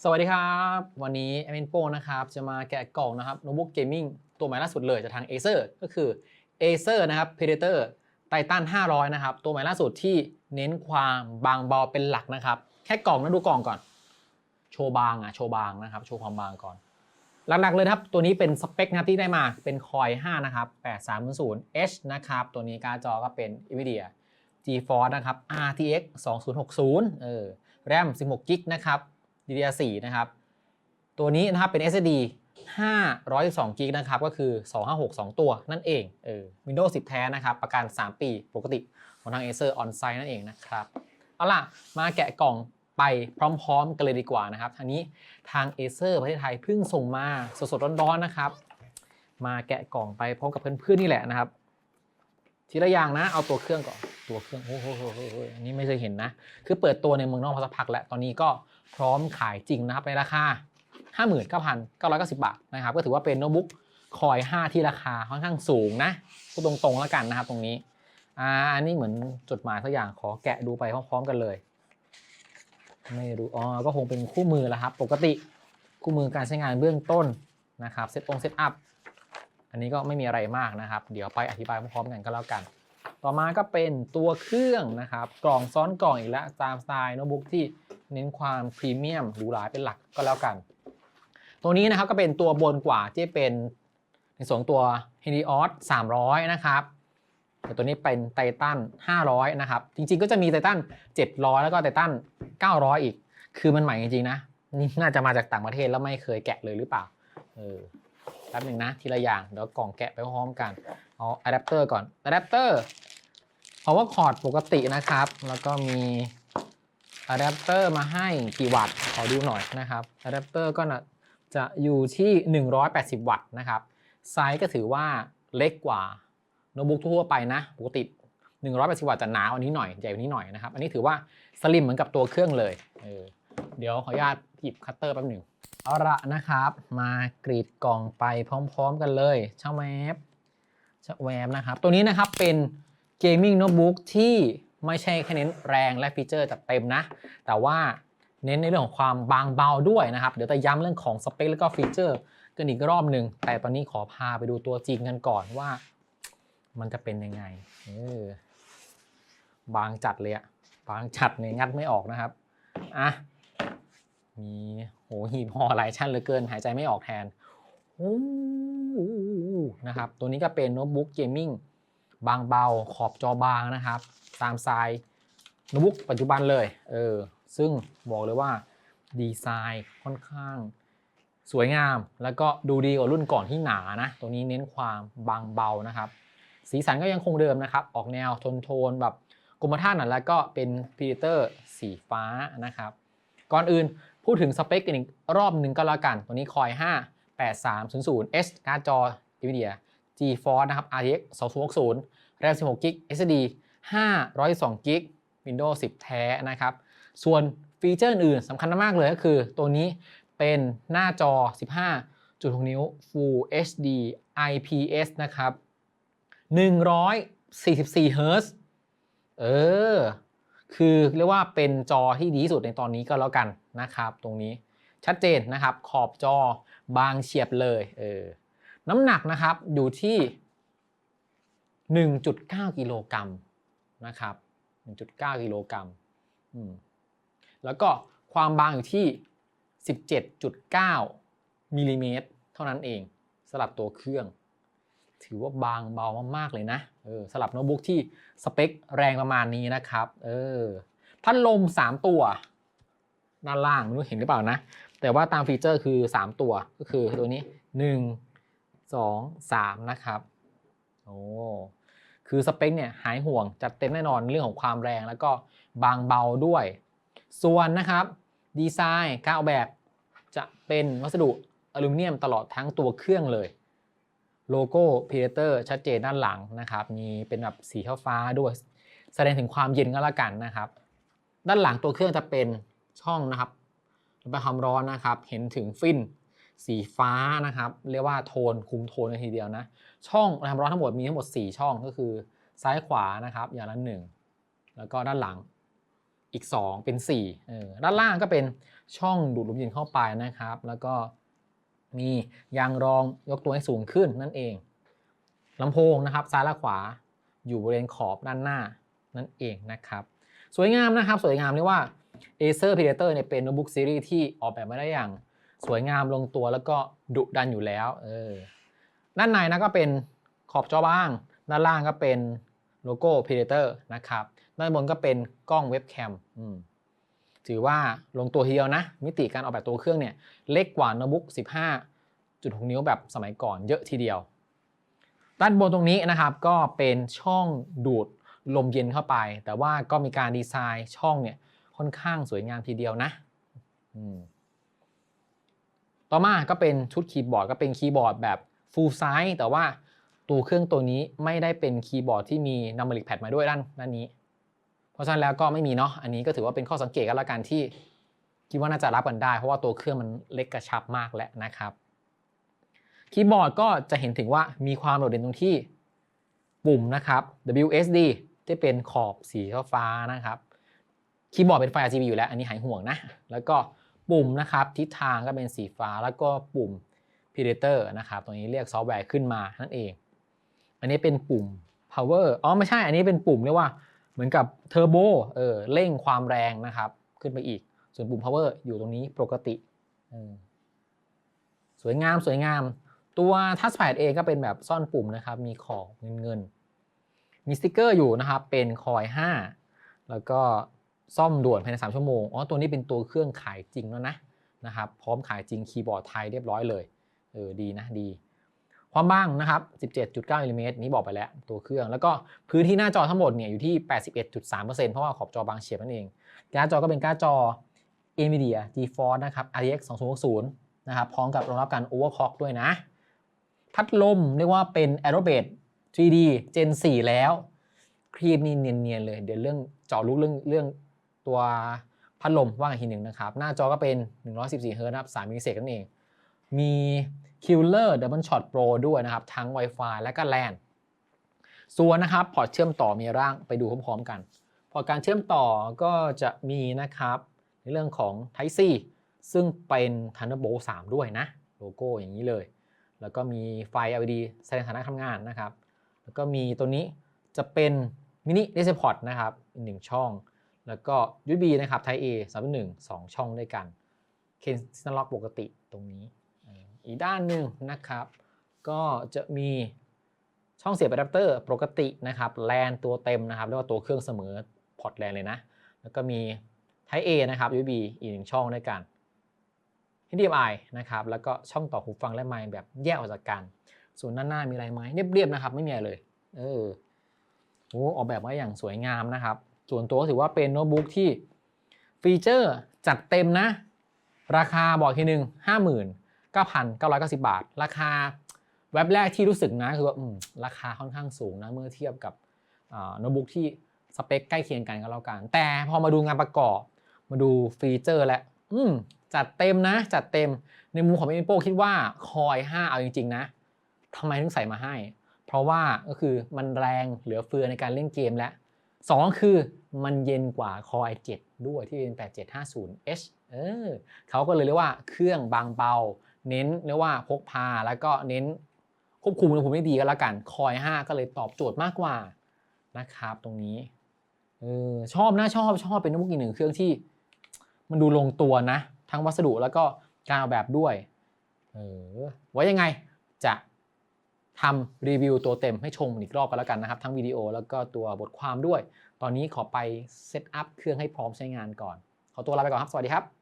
สวัสดีครับ วันนี้แอมินโป้นะครับจะมาแกะกล่องนะครับโน้ตบุ๊กเกมมิ่งตัวใหม่ล่าสุดเลยจากทาง Acer ก็คือ Acer นะครับ Predator Titan 500 นะครับ ตัวใหม่ล่าสุดที่เน้นความบางเบาเป็นหลักนะครับ แค่กล่องนะดูกล่องก่อน โชว์บางอะโชว์บางนะครับโชว์ความบางก่อน หลักๆเลยครับ ตัวนี้เป็นสเปคนะที่ได้มาเป็น Core i5 นะครับ 8300H นะครับ ตัวนี้การ์ดจอก็เป็น NVIDIA GeForce นะครับ RTX 2060เออ RAM 16 g b นะครับ DDR4 นะครับ ตัวนี้นะครับเป็น SSD 512 g b นะครับ ก็คือ 256 2 ตัวนั่นเองเออ Windows 10 แท้นะครับ ประกัน 3 ปีปกติของทาง Acer On-site นั่นเองนะครับ เอาล่ะ มาแกะกล่องไปพร้อมๆกันเลยดีกว่านะครับทางนี้ทาง Acer ประเทศไทยเพิ่งส่งมาสดๆร้อนๆนะครับ มาแกะกล่องไปพร้อมกับเพื่อนๆนี่แหละนะครับ ทีละอย่างนะเอาตัวเครื่องก่อนตัวเครื่องโอ้โหอันนี้ไม่เคยเห็นนะ คือเปิดตัวในเมืองนอกมาสักพักแล้วตอนนี้ก็ พร้อมขายจริงนะครับในราคา 59,990 บาทนะครับก็ถือว่าเป็นโน้ตบุ๊กคอย 5 ที่ราคาค่อนข้างสูงนะพูดตรงๆแล้วกันนะครับตรงนี้อ่าอันนี้เหมือนจดหมายสักอย่างขอแกะดูไปพร้อมๆกันเลย ไม่รู้อ๋อก็คงเป็นคู่มือแล้วครับ ปกติคู่มือการใช้งานเบื้องต้นนะครับเซตองเซตอัพอันนี้ก็ไม่มีอะไรมากนะครับ เดี๋ยวไปอธิบายพร้อมๆกันก็แล้วกัน ต่อมาก็เป็นตัวเครื่องนะครับ กล่องซ้อนกล่องอีกแล้วตามสไตล์โน้ตบุ๊กที่ เน้นความพรีเมียมหรูหราเป็นหลักก็แล้วกัน ตัวนี้นะครับก็เป็นตัวบนกว่าที่เป็นในส่วนของตัว Helios 300 นะครับแต่ตัวนี้เป็นไททัน500 นะครับ จริงๆก็จะมีไททัน700 แล้วก็ไททัน900 อีก คือมันใหม่จริงๆนะ นี่น่าจะมาจากต่างประเทศแล้วไม่เคยแกะเลยหรือเปล่า เออแป๊บหนึ่งนะ ทีละอย่าง เดี๋ยวกล่องแกะไปพร้อมกัน เอาอะแดปเตอร์ก่อน อะแดปเตอร์ power cord ปกตินะครับ แล้วก็มี อะแดปเตอร์มาให้กี่วัตต์ ขอดูหน่อยนะครับอะแดปเตอร์ก็จะอยู่ที่ 180 วัตต์นะครับ ไซส์ก็ถือว่าเล็กกว่าโน้ตบุ๊กทั่วไปนะ ปกติ 180 วัตต์จะหนากว่านี้หน่อย ใหญ่กว่านี้หน่อยนะครับ อันนี้ถือว่าสลิมเหมือนกับตัวเครื่องเลยเออเดี๋ยวขออนุญาตหยิบคัตเตอร์แป๊บหนึ่งเอาละนะครับ มากรีดกล่องไปพร้อม ๆ กันเลยช่างแวบช่างแวบนะครับ ตัวนี้นะครับเป็นเกมมิ่งโน้ตบุ๊กที่ ไม่ใช่แค่เน้นแรงและฟีเจอร์จัดเต็มนะ แต่ว่าเน้นในเรื่องของความบางเบาด้วยนะครับ เดี๋ยวจะย้ำเรื่องของสเปคแล้วก็ฟีเจอร์กันอีกรอบหนึ่ง แต่ตอนนี้ขอพาไปดูตัวจริงกันก่อนว่า มันจะเป็นยังไงเออบางจัดเลยอะบางจัดเนี่ยงัดไม่ออกนะครับอะมีโหหีบห่อหลายชั้นเหลือเกินหายใจไม่ออกแทนโอ้นะครับ ตัวนี้ก็เป็นโน้ตบุ๊กเกมมิ่ง บางเบาขอบจอบางนะครับ ตามไซส์โน้ตบุ๊กปัจจุบันเลยเออซึ่งบอกเลยว่าดีไซน์ค่อนข้างสวยงาม แล้วก็ดูดีกว่ารุ่นก่อนที่หนานะ ตัวนี้เน้นความบางเบานะครับ สีสันก็ยังคงเดิมนะครับ ออกแนวโทนโทนแบบกรมท่าหน่อยแล้วก็เป็นพีเตอร์สีฟ้านะครับ ก่อนอื่นพูดถึงสเปคกันอีกรอบหนึ่งก็แล้วกัน ตัวนี้คอย 5 8300 S การ์ดจอ NVIDIA GeForce นะครับ RTX 2060 RAM 16 g b SSD 512 g b Windows 10 แท้นะครับ ส่วนฟีเจอร์อื่นสำคัญมากเลยก็คือตัวนี้เป็นหน้าจอ 15.6 นิ้ว Full HD IPS นะครับ 144 Hz เออ คือเรียกว่าเป็นจอที่ดีที่สุดในตอนนี้ก็แล้วกันนะครับ ตรงนี้ชัดเจนนะครับ ขอบจอบางเฉียบเลย เออ น้ำหนักนะครับอยู่ที่ 1.9 กิโลกรัมนะครับ 1.9 กิโลกรัมแล้วก็ความบางอยู่ที่ 17.9มิลลิเมตรเท่านั้นเองสำหรับตัวเครื่อง ถือว่าบางเบามากๆเลยนะเออสำหรับโน้ตบุ๊กที่สเปคแรงประมาณนี้นะครับเออพัดลม 3 ตัว ด้านล่างไม่รู้เห็นหรือเปล่านะ แต่ว่าตามฟีเจอร์คือ 3 ตัวก็คือตัวนี้ 1 2 3 นะครับ โอ้คือสเปคเนี่ยหายห่วงจัดเต็มแน่นอนเรื่องของความแรงแล้วก็บางเบาด้วย ส่วนนะครับดีไซน์การออกแบบจะเป็นวัสดุอลูมิเนียมตลอดทั้งตัวเครื่องเลย โลโก้ Predator ชัดเจนด้านหลังนะครับ มีเป็นแบบสีฟ้าด้วย แสดงถึงความเย็นก็แล้วกันนะครับ ด้านหลังตัวเครื่องจะเป็นช่องนะครับระบายความร้อนนะครับ เห็นถึงฟิน สีฟ้านะครับ เรียกว่าโทนคุมโทนกันทีเดียวนะ ช่องระบายความร้อนทั้งหมดมีทั้งหมด 4 ช่องก็คือซ้ายขวานะครับ อย่างละหนึ่งแล้วก็ด้านหลังอีก 2 เป็น4เออด้านล่างก็เป็นช่องดูดลมเย็นเข้าไปนะครับ แล้วก็มียางรองยกตัวให้สูงขึ้นนั่นเองลำโพงนะครับ ซ้ายและขวาอยู่บริเวณขอบด้านหน้านั่นเองนะครับ สวยงามนะครับ สวยงามเรียกว่า Acer Predator เนี่ยเป็นโน้ตบุ๊กซีรีส์ที่ออกแบบมาได้อย่าง สวยงามลงตัวแล้วก็ดุดันอยู่แล้วเออด้านในนะก็เป็นขอบจอบ้าง ด้านล่างก็เป็นโลโก้ Predator นะครับ ด้านบนก็เป็นกล้องเว็บแคมถือว่าลงตัวทีเดียวนะ มิติการออกแบบตัวเครื่องเนี่ย เล็กกว่าโน้ตบุ๊ก 15.6 นิ้วแบบสมัยก่อนเยอะทีเดียว ด้านบนตรงนี้นะครับก็เป็นช่องดูดลมเย็นเข้าไป แต่ว่าก็มีการดีไซน์ช่องเนี่ยค่อนข้างสวยงามทีเดียวนะ อืม ต่อมาก็เป็นชุดคีย์บอร์ดก็เป็นคีย์บอร์ดแบบ full size แต่ว่าตัวเครื่องตัวนี้ไม่ได้เป็นคีย์บอร์ดที่มี numeric pad มาด้วยด้านด้านนี้ เพราะฉะนั้นแล้วก็ไม่มีเนาะอันนี้ก็ถือว่าเป็นข้อสังเกตกันละกันที่คิดว่าน่าจะรับกันได้ เพราะว่าตัวเครื่องมันเล็กกระชับมากแล้วนะครับคีย์บอร์ดก็จะเห็นถึงว่ามีความโดดเด่นตรงที่ปุ่มนะครับ WSD ที่เป็นขอบสีฟ้านะครับ คีย์บอร์ดเป็นไฟ RGB อยู่แล้ว อันนี้หายห่วงนะ แล้วก็ ปุ่มนะครับทิศทางก็เป็นสีฟ้าแล้วก็ปุ่ม Predator นะครับตรงนี้เรียกซอฟต์แวร์ขึ้นมานั่นเอง อันนี้เป็นปุ่ม power อ๋อไม่ใช่ อันนี้เป็นปุ่มเรียกว่าเหมือนกับเทอร์โบเออเร่งความแรงนะครับ ขึ้นไปอีก ส่วนปุ่ม power อยู่ตรงนี้ปกติสวยงามสวยงาม ตัวทัชแพดเองก็เป็นแบบซ่อนปุ่มนะครับ มีขอบเงินเงินมีสติกเกอร์อยู่นะครับ เป็นคอย 5 แล้วก็ ซ่อมด่วนภายใน 3 ชั่วโมง อ๋อ ตัวนี้เป็นตัวเครื่องขายจริงแล้วนะนะครับ พร้อมขายจริงคีย์บอร์ดไทยเรียบร้อยเลย เออ ดีนะ ดี ความบ้างนะครับ 17.9มิลลิเมตรนี้บอกไปแล้วตัวเครื่อง แล้วก็พื้นที่หน้าจอทั้งหมดเนี่ยอยู่ที่ 81.3%เพราะว่าขอบจอบางเฉียบนั่นเอง การ์ดจอก็เป็นการ์ดจอ NVIDIA GeForce นะครับ RTX 2060นะครับ พร้อมกับรองรับการ overclock ด้วยนะ พัดลมเรียกว่าเป็น Aerobase 3D Gen 4 แล้ว ครีมนี่เนียนๆเลย เดี๋ยวเรื่องจาะลึกเรื่องเรื่อง ตัวพัดลมว่ากันทีหนึ่งนะครับ หน้าจอก็เป็น 114 Hz นะครับ3มิลลิเซกนั่นเอง มี Killer Double Shot Pro ด้วยนะครับ ทั้ง Wi-Fi และก็ LAN ส่วนนะครับพอร์ตเชื่อมต่อมีร่างไปดูพร้อมๆกัน พอร์ตการเชื่อมต่อก็จะมีนะครับ ในเรื่องของ Type C ซึ่งเป็น Thunderbolt 3 ด้วยนะ โลโก้อย่างนี้เลย แล้วก็มีไฟ LED แสดงฐานะทำงานนะครับ แล้วก็มีตัวนี้จะเป็นมินิ Display Port นะครับหนึ่งช่อง แล้วก็ USB นะครับ Type A 3.1 2ช่องด้วยกันเคนซินล็อกปกติตรงนี้ อีกด้านหนึ่งนะครับ ก็จะมีช่องเสียบอะแดปเตอร์ปกตินะครับแลนตัวเต็มนะครับเรียกว่าตัวเครื่องเสมอพอร์ตแลนเลยนะ แล้วก็มี Type A นะครับ USB อีกหนึ่งช่องด้วยกัน HDMI นะครับ แล้วก็ช่องต่อหูฟังและไมค์แบบแยกออกจากกัน ส่วนด้านหน้ามีอะไรไหมเรียบๆนะครับ ไม่มีอะไรเลย เออโอ้ออกแบบมาอย่างสวยงามนะครับ ส่วนตัวก็ถือว่าเป็นโน้ตบุ๊กที่ฟีเจอร์จัดเต็มนะ ราคาบอกทีหนึ่งห้าหมื่นเก้าพันเก้าร้อยเก้าสิบาท ราคาเว็บแรกที่รู้สึกนะคือว่าราคาค่อนข้างสูงนะเมื่อเทียบกับโน้ตบุ๊กที่สเปคใกล้เคียงกันก็แล้วกัน แต่พอมาดูงานประกอบ มาดูฟีเจอร์แล้วจัดเต็มนะ จัดเต็มในมุมของ Oppo คิดว่าคอย5 เอาจริง ๆ นะทำไมถึงใส่มาให้ เพราะว่าก็คือมันแรงเหลือเฟือในการเล่นเกมและ 2 คือมันเย็นกว่า Core i7 ด้วยที่เป็น 8750H เออเขาก็เลยเรียกว่าเครื่องบางเบา เน้นเรียกว่าพกพา แล้วก็เน้นควบคุมอุณหภูมิได้ดีก็แล้วกัน Core i5 ก็เลยตอบโจทย์มากกว่านะครับตรงนี้เออชอบนะชอบชอบเป็นโน้ตบุ๊กอีกหนึ่งเครื่องที่ มันดูลงตัวนะ ทั้งวัสดุแล้วก็การออกแบบด้วยเออไว้ยังไงจะ ทำรีวิวตัวเต็มให้ชมอีกรอบกันแล้วกันนะครับ ทั้งวิดีโอแล้วก็ตัวบทความด้วย ตอนนี้ขอไปเซตอัพเครื่องให้พร้อมใช้งานก่อน ขอตัวลาไปก่อนครับ สวัสดีครับ